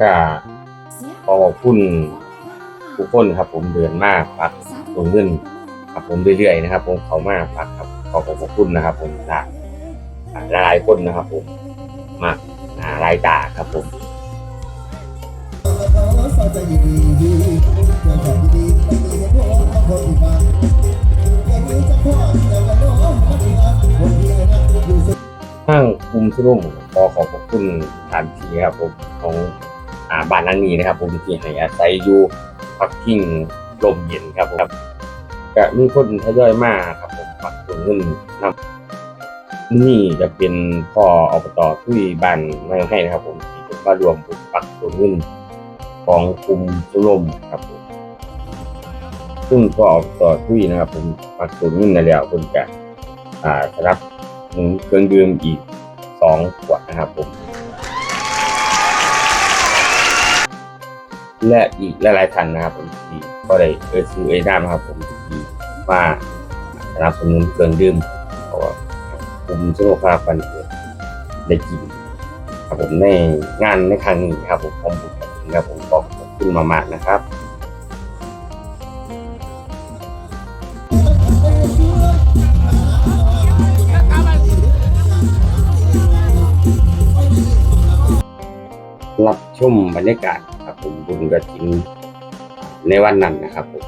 ก็ขอขอบคุณทุกคนครับผมเดือนมากพักลงเงินครับผมเรื่อยๆนะครับ ผมเขามากพักครับขอขอบคุณนะครับ ผมจากหลายคนนะครับ ผมมากหาลายตาครับผมทางกลุ่มชุมขอขอบคุณสถานที่ครับผมของ อ่าบ้านหลังนี้นะครับ ผมที่ให้อาศัยอยู่พักพิงลมเย็นครับผมก็มีคนทยอยมาครับผมปักตรงเงินนำนี่จะเป็นพ่ออบตทุยบ้านม่ให้นะครับ ผมที่จะมารวมปักตรงเงินของกลุ่มชุมครับผมซึ่งพ่ออบตทุยนะครับ ผมปักตรงเงินนั่นแล้วคนจะอ่าสำหรับเครื่องดื่มอีกสองขวดนะครับผม และอีกหลายๆท่านนะครับผมที่ก็ได้เอ่ยซื้อเอ่ยนามนะครับผมที่มาสนับสนุนเครื่องดื่มเพราะว่าผมสนุกครับวันเกิดได้กินครับผมในงานในครั้งนี้ครับผมผมบุญกับครับผมขอบคุณมากๆนะครับ รับชมบรรยากาศครับผมบุญกระถินในวันนั้นนะครับผม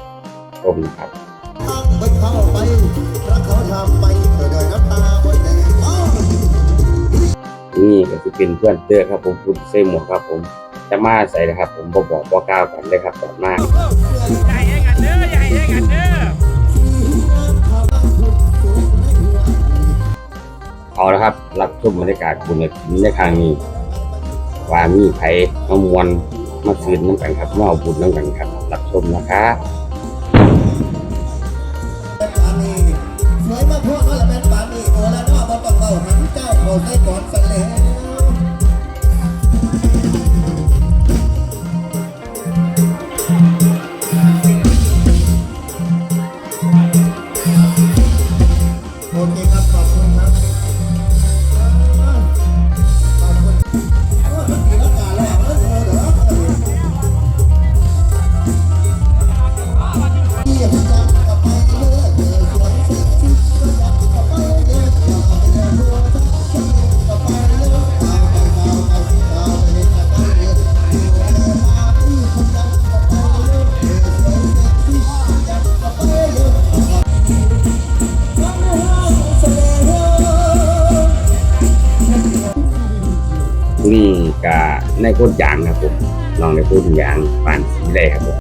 ชมนะครับเบิดเข้าไปรักเขาทำไปเธอได้น้ำตาไว้แต่เอ้านี่ก็คือเป็นเพื่อนเตอร์ครับผมคุณเซหมวกครับผมจะมาใส่นะครับ ผมบอกบอกบอกกล่าวกันเลยครับตอนมาอย่ให้กันเด้ออย่ให้กันเด้อเอาละครับ รับชมบรรยากาศบุญกระถินในครั้งนี้ ว่ามีไผ่มามวนมาซื้อน้ำกันครับมาเอาบุญน้ำกันครับรับชมนะครั นี่กะในโคตรยางครับผมลองในโคตรยางปานสีเลยครับผม